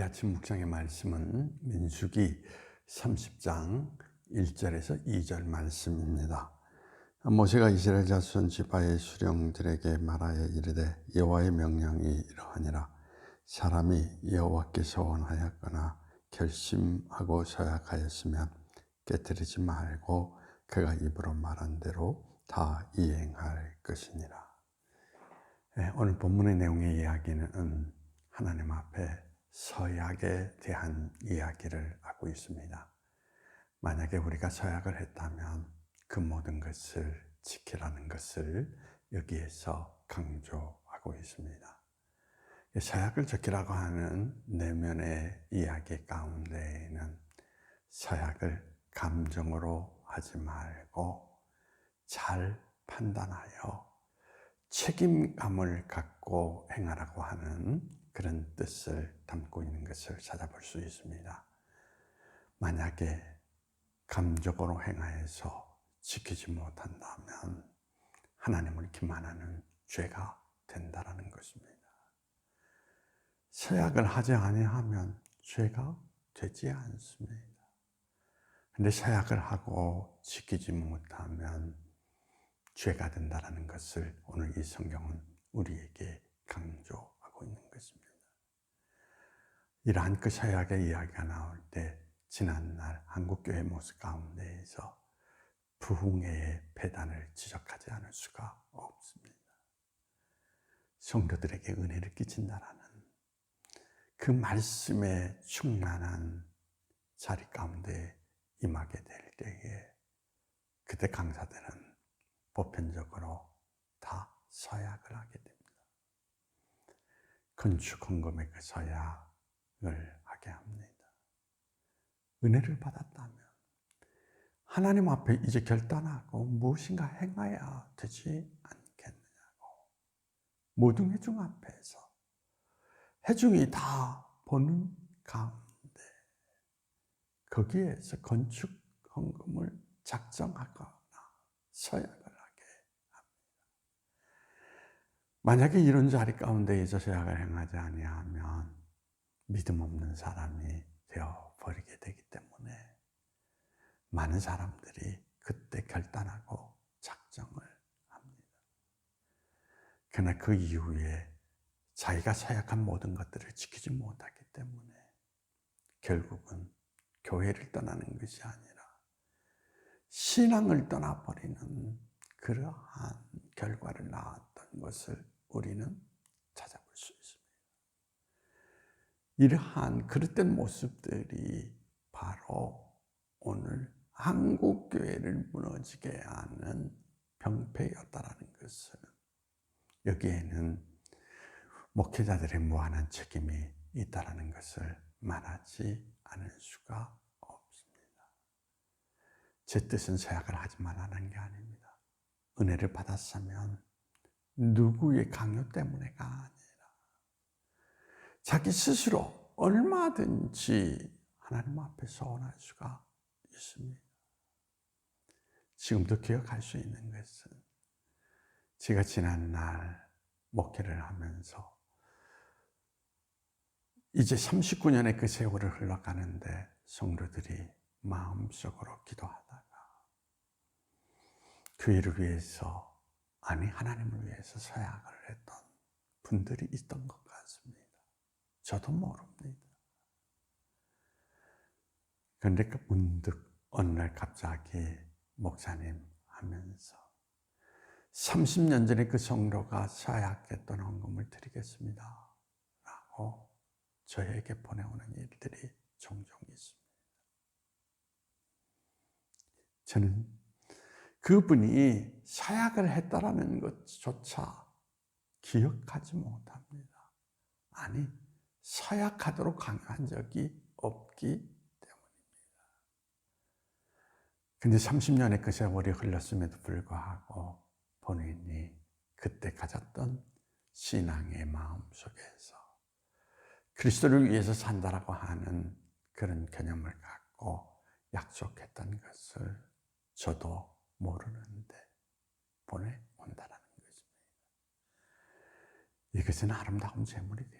이 아침 묵상의 말씀은 민수기 30장 1절에서 2절 말씀입니다. 모세가 이스라엘 자손 지파의 수령들에게 말하여 이르되 여호와의 명령이 이러하니라 사람이 여호와께서 원하였거나 결심하고 서약하였으면 깨뜨리지 말고 그가 입으로 말한 대로 다 이행할 것이니라. 네, 오늘 본문의 내용의 이야기는 하나님 앞에 서약에 대한 이야기를 하고 있습니다. 만약에 우리가 서약을 했다면 그 모든 것을 지키라는 것을 여기에서 강조하고 있습니다. 서약을 지키라고 하는 내면의 이야기 가운데에는 서약을 감정으로 하지 말고 잘 판단하여 책임감을 갖고 행하라고 하는 그런 뜻을 담고 있는 것을 찾아볼 수 있습니다. 만약에 감적으로 행하여서 지키지 못한다면 하나님을 기만하는 죄가 된다라는 것입니다. 서약을 하지 아니하면 죄가 되지 않습니다. 근데 서약을 하고 지키지 못하면 죄가 된다라는 것을 오늘 이 성경은 우리에게 것입니다. 이러한 그 서약의 이야기가 나올 때 지난날 한국교회 모습 가운데에서 부흥회의 배단을 지적하지 않을 수가 없습니다. 성도들에게 은혜를 끼친다라는 그 말씀에 충만한 자리 가운데 임하게 될 때에 그때 강사들은 보편적으로 다 서약을 하게 됩니다. 건축 헌금의 그 서약을 하게 합니다. 은혜를 받았다면 하나님 앞에 이제 결단하고 무엇인가 행해야 되지 않겠느냐고 모든 회중 앞에서 회중이 다 보는 가운데 거기에서 건축 헌금을 작정하거나 서약을 하게 합니다. 만약에 이런 자리 가운데에서 서약을 행하지 아니하면 믿음 없는 사람이 되어 버리게 되기 때문에 많은 사람들이 그때 결단하고 작정을 합니다. 그러나 그 이후에 자기가 서약한 모든 것들을 지키지 못하기 때문에 결국은 교회를 떠나는 것이 아니라 신앙을 떠나버리는 그러한 결과를 낳았던 것을 우리는 찾아볼 수 있습니다. 이러한 그릇된 모습들이 바로 오늘 한국 교회를 무너지게 하는 병폐였다라는 것을 여기에는 목회자들의 무한한 책임이 있다라는 것을 말하지 않을 수가 없습니다. 제 뜻은 서약을 하지 말라는 게 아닙니다. 은혜를 받았으면 누구의 강요 때문에가 아니라 자기 스스로 얼마든지 하나님 앞에 서원할 수가 있습니다. 지금도 기억할 수 있는 것은 제가 지난 날 목회를 하면서 이제 39년의 그 세월을 흘러가는데 성도들이 마음속으로 기도하다가 교회를 위해서 아니 하나님을 위해서 서약을 했던 분들이 있던 것 같습니다. 저도 모릅니다. 그런데 그 문득 어느 날 갑자기 목사님 하면서 30년 전에 그 성도가 서약했던 헌금을 드리겠습니다. 라고 저에게 보내오는 일들이 종종 있습니다. 저는 그분이 사약을 했다라는 것조차 기억하지 못합니다. 아니, 사약하도록 강요한 적이 없기 때문입니다. 근데 30년의 그 세월이 흘렀음에도 불구하고 본인이 그때 가졌던 신앙의 마음 속에서 그리스도를 위해서 산다라고 하는 그런 개념을 갖고 약속했던 것을 저도 모르는데 보내온다라는 것입니다. 이것은 아름다운 재물이 되어서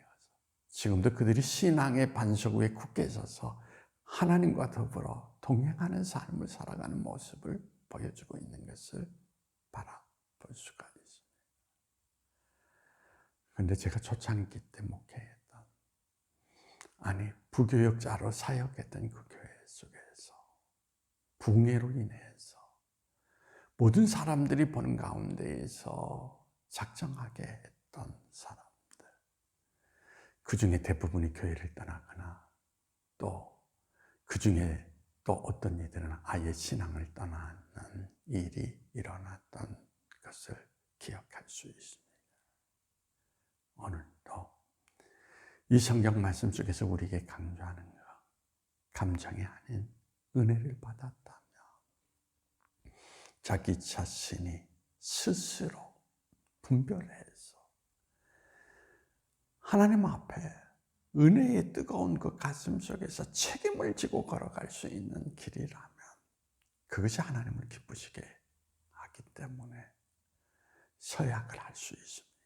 지금도 그들이 신앙의 반석 위에 굳게 서서 하나님과 더불어 동행하는 삶을 살아가는 모습을 보여주고 있는 것을 바라볼 수가 있습니다. 그런데 제가 초창기 때 목회했던 아니 부교역자로 사역했던 그 교회 속에서 붕해로 인해서 모든 사람들이 보는 가운데에서 작정하게 했던 사람들 그 중에 대부분이 교회를 떠나거나 또 그 중에 또 어떤 이들은 아예 신앙을 떠나는 일이 일어났던 것을 기억할 수 있습니다. 오늘도 이 성경 말씀 속에서 우리에게 강조하는 것, 감정이 아닌 은혜를 받았다며 자기 자신이 스스로 분별해서 하나님 앞에 은혜의 뜨거운 그 가슴 속에서 책임을 지고 걸어갈 수 있는 길이라면 그것이 하나님을 기쁘시게 하기 때문에 서약을 할 수 있습니다.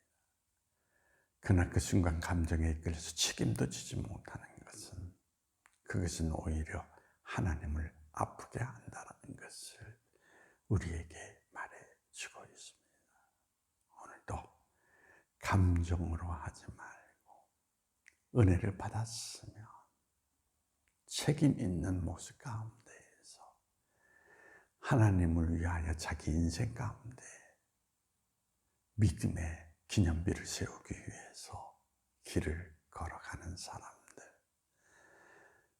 그러나 그 순간 감정에 이끌려서 책임도 지지 못하는 것은 그것은 오히려 하나님을 아프게 한다는 것을 우리에게 말해주고 있습니다. 오늘도 감정으로 하지 말고 은혜를 받았으면 책임 있는 모습 가운데에서 하나님을 위하여 자기 인생 가운데 믿음의 기념비를 세우기 위해서 길을 걸어가는 사람들.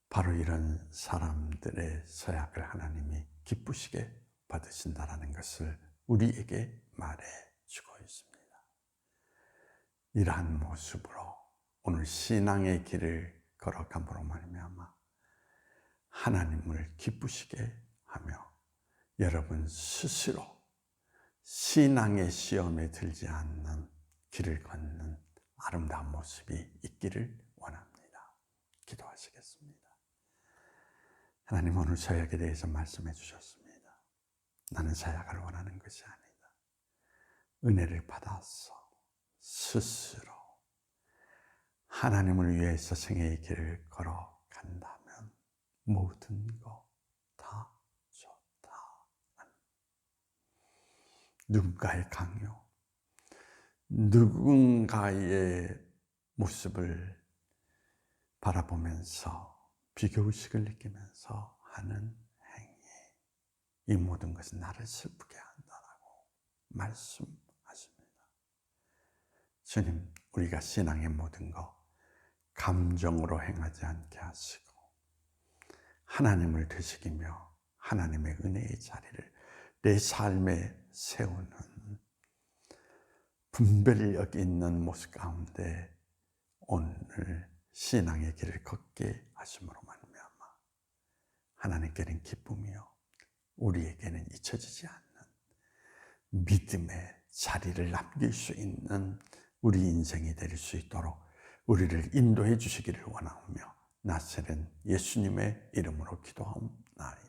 바로 이런 사람들의 서약을 하나님이 기쁘시게 받으신다라는 것을 우리에게 말해 주고 있습니다. 이러한 모습으로 오늘 신앙의 길을 걸어감으로 말미암아 하나님을 기쁘시게 하며 여러분 스스로 신앙의 시험에 들지 않는 길을 걷는 아름다운 모습이 있기를 원합니다. 기도하시겠습니다. 하나님 오늘 사역에 대해서 말씀해 주셨습니다. 나는 사역을 원하는 것이 아니다. 은혜를 받아서 스스로 하나님을 위해서 생애의 길을 걸어간다면 모든 것 다 좋다. 누군가의 강요, 누군가의 모습을 바라보면서 비교의식을 느끼면서 하는 행위, 이 모든 것은 나를 슬프게 한다라고 말씀하십니다. 주님, 우리가 신앙의 모든 것, 감정으로 행하지 않게 하시고, 하나님을 되새기며 하나님의 은혜의 자리를 내 삶에 세우는 분별력 있는 모습 가운데 오늘 신앙의 길을 걷게 하심으로 말미암아 하나님께는 기쁨이요 우리에게는 잊혀지지 않는 믿음의 자리를 남길 수 있는 우리 인생이 될 수 있도록 우리를 인도해 주시기를 원하며 나세는 예수님의 이름으로 기도하옵나이다.